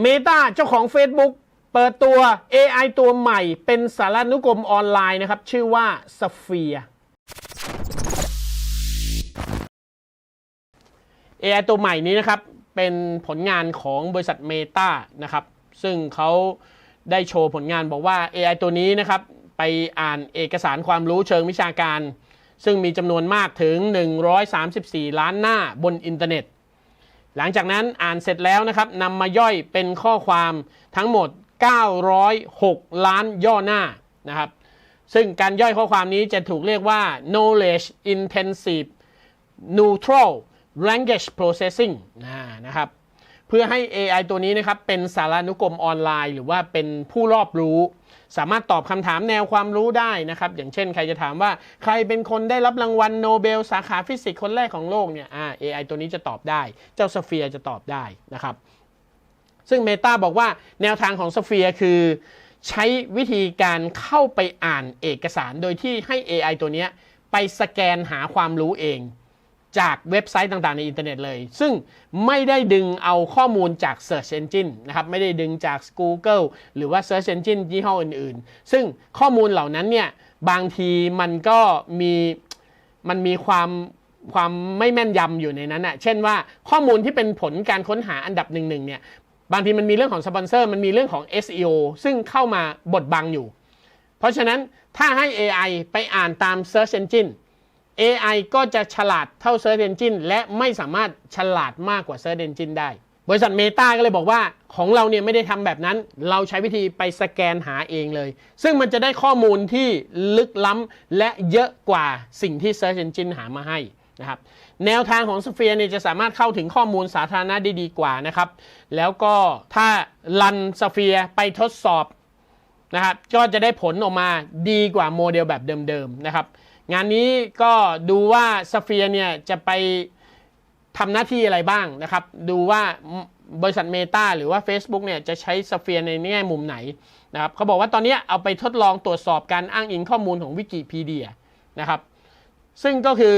Meta เจ้าของ Facebook เปิดตัว AI ตัวใหม่ เป็นสารานุกรมออนไลน์นะครับ ชื่อว่า Sphere AI ตัวใหม่นี้นะครับ เป็นผลงานของบริษัท Meta นะครับ ซึ่งเขาได้โชว์ผลงานบอกว่า AI ตัวนี้นะครับ ไปอ่านเอกสารความรู้เชิงวิชาการ ซึ่งมีจำนวนมากถึง 134 ล้านหน้าบนอินเทอร์เน็ต หลังจากนั้นอ่านเสร็จแล้วนะครับนำมาย่อยเป็นข้อความทั้งหมด 906 ล้านย่อหน้านะครับ ซึ่งการย่อยข้อความนี้จะถูกเรียกว่า knowledge intensive neutral language processing นะครับ พื่อให้ AI ตัวนี้นะครับเป็นสารานุกรมออนไลน์ หรือว่าเป็นผู้รอบรู้ สามารถตอบคำถามแนวความรู้ได้นะครับ อย่างเช่นใครจะถามว่าใครเป็นคนได้รับรางวัลโนเบล สาขาฟิสิกส์คนแรกของโลกเนี่ยอ่า AI ตัวนี้จะตอบได้ เจ้าสเฟียจะตอบได้นะครับ ซึ่ง Meta บอกว่าแนวทางของ Sphere คือ ใช้วิธีการเข้าไปอ่านเอกสาร โดยที่ให้ AI ตัวนี้ไปสแกนหาความรู้เอง จากเว็บไซต์ต่างๆ ในอินเทอร์เน็ตเลย ซึ่งไม่ได้ดึงเอาข้อมูลจาก Search Engine นะครับ ไม่ได้ดึงจาก Google หรือว่า Search Engine ยี่ห้ออื่นๆ ซึ่งข้อมูลเหล่านั้นเนี่ย บางทีมันก็มีมันมีความความไม่แม่นยำอยู่ในนั้นอะเช่นว่าข้อมูลที่เป็นผลการค้นหาอันดับหนึ่งๆเนี่ย บางทีมันมีเรื่องของสปอนเซอร์ มันมีเรื่องของ SEO ซึ่งเข้ามาบดบังอยู่ เพราะฉะนั้นถ้าให้ AI ไปอ่านตาม Search Engine AI ก็จะฉลาดเท่า Search Engine และไม่สามารถฉลาดมากกว่า Search Engine ได้ บริษัท Meta ก็เลยบอกว่าของเราเนี่ยไม่ได้ทำแบบนั้น เราใช้วิธีไปสแกนหาเองเลย ซึ่งมันจะได้ข้อมูลที่ลึกล้ำและเยอะกว่าสิ่งที่ Search Engine หามาให้นะครับแนวทางของ Sphere เนี่ยจะสามารถเข้าถึงข้อมูลสาธารณะได้ดีกว่านะครับ แล้วก็ถ้ารัน Sphere ไปทดสอบนะครับก็จะได้ผลออกมาดีกว่าโมเดลแบบเดิมๆนะครับ งานนี้ก็ดูว่าสเฟียเนี่ยจะไปทำหน้าที่อะไรบ้างนะครับ ดูว่าบริษัทเมตาหรือว่า Facebook เนี่ยจะใช้สเฟียในแง่มุมไหนนะครับเขาบอกว่าตอนนี้เอาไปทดลองตรวจสอบการอ้างอิงข้อมูลของวิกิพีเดียนะครับ ซึ่งก็คือ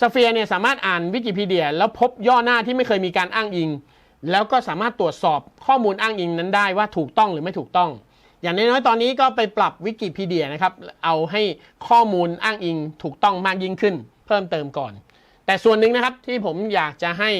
สเฟียเนี่ยสามารถอ่านวิกิพีเดีย แล้วพบย่อหน้าที่ไม่เคยมีการอ้างอิง แล้วก็สามารถตรวจสอบข้อมูลอ้างอิงนั้นได้ว่าถูกต้องหรือไม่ถูกต้อง อย่างน้อยๆตอนนี้ก็ไปปรับวิกิพีเดียนะครับ เอาให้ข้อมูลอ้างอิงถูกต้องมากยิ่งขึ้น เพิ่มเติมก่อน แต่ส่วนหนึ่งนะครับที่ผมอยากจะให้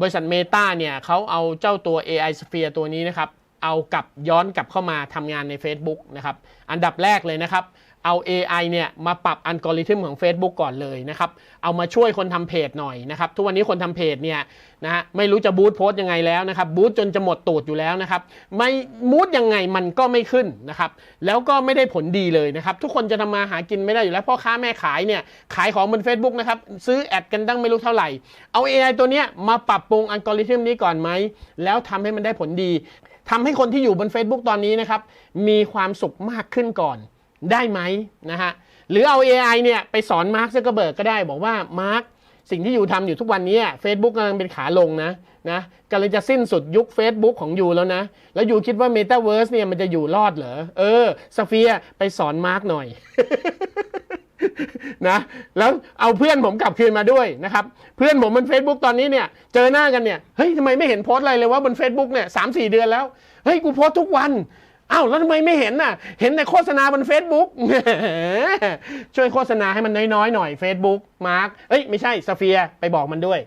บริษัทเมตาเนี่ยเขาเอาเจ้าตัว AI Sphere ตัวนี้นะครับ เอากลับย้อนกลับเข้ามาทำงานใน Facebook นะครับ อันดับแรกเลยนะครับ เอา AI เนี่ยมาปรับอัลกอริทึมของ Facebook ก่อนเลยนะครับเอามาช่วยคนทำเพจหน่อยนะครับทุกวันนี้คนทำเพจเนี่ยนะฮะไม่รู้จะบูตโพสต์ยังไงแล้วนะครับบูตจนจะหมดตูดอยู่แล้วนะครับไม่มูดยังไงมันก็ไม่ขึ้นนะครับแล้วก็ไม่ได้ผลดีเลยนะครับทุกคนจะทำมาหากินไม่ได้อยู่แล้วพ่อค้าแม่ขายเนี่ยขายของบน Facebook นะครับซื้อแอดกันตั้งไม่รู้เท่าไหร่ เอา AI ตัวเนี้ยมาปรับปรุงอัลกอริทึมนี้ก่อนไหมแล้วทำให้มันได้ผลดีทำให้คนที่อยู่บน Facebook ตอนนี้นะครับมีความสุขมากขึ้นก่อน ได้ไหมนะฮะหรือเอา AI เนี่ยไปสอนมาร์คซักเกอร์เบิร์กก็ได้บอกว่ามาร์คสิ่งที่อยู่ทำอยู่ทุกวันนี้ Facebook กำลังเป็นขาลงนะนะกำลังจะสิ้นสุดยุค Facebook ของยูแล้วนะ แล้วยูคิดว่า Metaverse เนี่ยมันจะอยู่รอดเหรอ เออสเฟียไปสอนมาร์คหน่อยนะแล้วเอาเพื่อนผมกลับคืนมาด้วยนะครับ เพื่อนผมบน Facebook ตอนนี้เนี่ย เจอหน้ากันเนี่ย เฮ้ยทำไมไม่เห็นโพสต์อะไรเลยว่าบน Facebook เนี่ยสามสี่เดือนแล้ว เฮ้ย กูโพสต์ทุกวัน อ้าวแล้วทำไมไม่เห็นน่ะ เห็นแต่โฆษณาบน Facebook ช่วยโฆษณาให้มันน้อยๆหน่อย Facebook มาร์กเอ้ยไม่ใช่สเฟียไปบอกมันด้วย